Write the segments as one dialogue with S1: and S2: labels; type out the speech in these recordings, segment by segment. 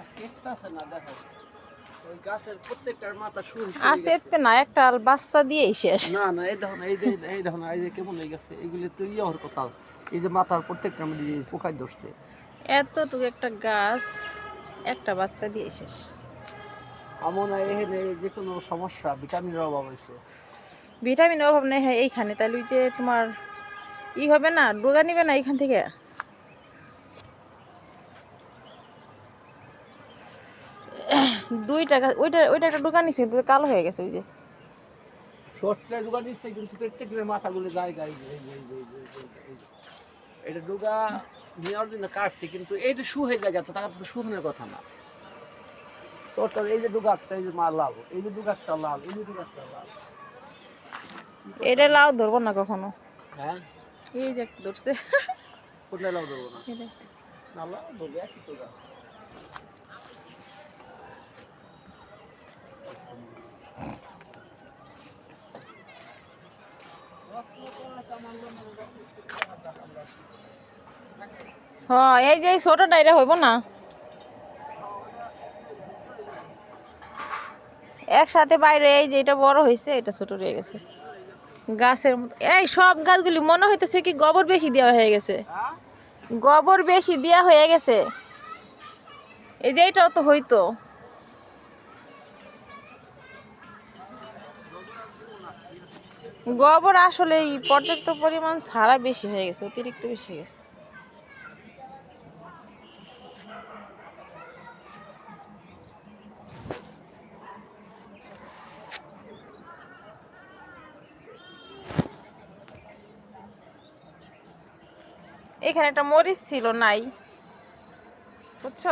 S1: গাছ কেটতেছে না দেখো। ওই গাছের প্রত্যেকটার মাথা
S2: আর সেতে না একটা বাচ্চা দিয়েই শেষ।
S1: না না এই দেখো না এই যে এই দেখো না এই যে কেমন হয়ে গেছে এগুলি তো ইয়ে হওয়ার কথা। এই যে মাথার প্রত্যেকটা মধ্যে যে পোকায় ধরছে।
S2: এতটুকু একটা গাছ একটা বাচ্চা দিয়ে শেষ।
S1: এখানে যে কোনো সমস্যা ভিটামিনের অভাব হয়েছে।
S2: ভিটামিন অভাব নেই হয় এইখানে। তাহলে ওই যে তোমার ই হবে না রোগা নিবে না এইখান থেকে? দুই টাকা ওইটা ওইটা একটা দোকান নিছে কিন্তু কালো হয়ে গেছে ওই যে।
S1: শর্টটা কিন্তু প্রত্যেকের মাথাগুলো জায়গা এই যে এই যে এই যে এই যে, এই যে, এই যে। এটা ডুগা নেওয়ার জন্য কাটছে কিন্তু এইটা শু হয়ে যায় তার তো কথা না। তোরটা এই যে ডুগাকটা এই যে মা লাল এই যে ডুগাকটা লাল এই যে ডুগাকটা লাল।
S2: এটা লাউ ধরবো না কখনো?
S1: হ্যাঁ?
S2: এই যে ধরছে।
S1: কোথায় লাল ধরবো না? না লাল ধরবে একই তো গাছ।
S2: হ্যাঁ এই যে হইব না। একসাথে বাইরে, এই যে এটা বড় হয়েছে এটা ছোট রয়ে গেছে। গাছের মতো, এই সব গাছগুলি মনে হইতেছে কি গোবর বেশি দেওয়া হয়ে গেছে। গোবর বেশি দেওয়া হয়ে গেছে। এই যে এটাও তো হইতো। গোবর আসলে এই পর্যাপ্ত পরিমাণ ছাড়া বেশি হয়ে গেছে, অতিরিক্ত বেশি হয়ে গেছে। এখানে একটা মরিচ ছিল, নাই। বুঝছ?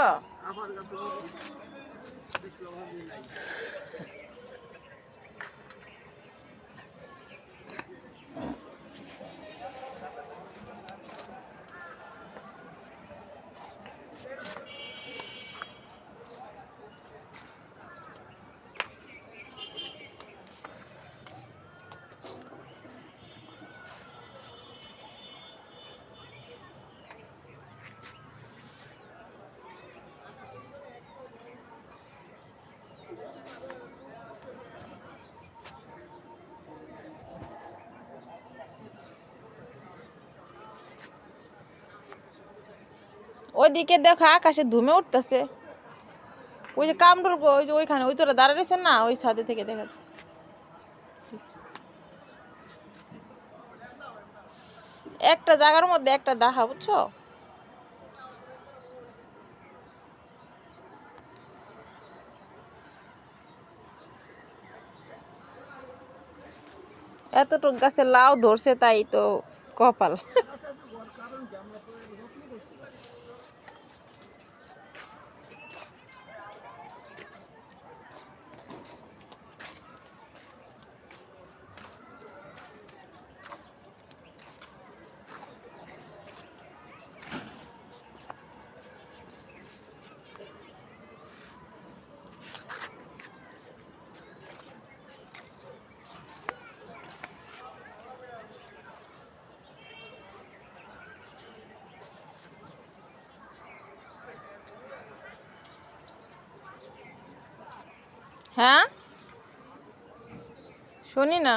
S2: ওইদিকে দেখো আকাশে ধুমে উঠতেছে। ওই যে কামড়ুর ওই যে ওইখানে, ওই তোরা দাঁড়া না? ওই ছাদে থেকে দেখা একটা জায়গার মধ্যে একটা দেখা বুঝছ? এতটুক গাছে লাউ ধরছে তাই তো কপাল হ্যাঁ শুনি না হ্যাঁ
S1: চাবি দাও আমি ওষুধ দিকে দিয়ে নিয়ে আসি কত নিয়ে আসি স্প্রে দেবো না দাও স্প্রে শুনি না।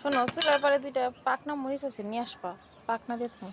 S2: শোনো, চুলার পরে দুইটা পাকনা মরিচ আছে, নিয়ে আসবা। পাকনা দিয়ে থাকো।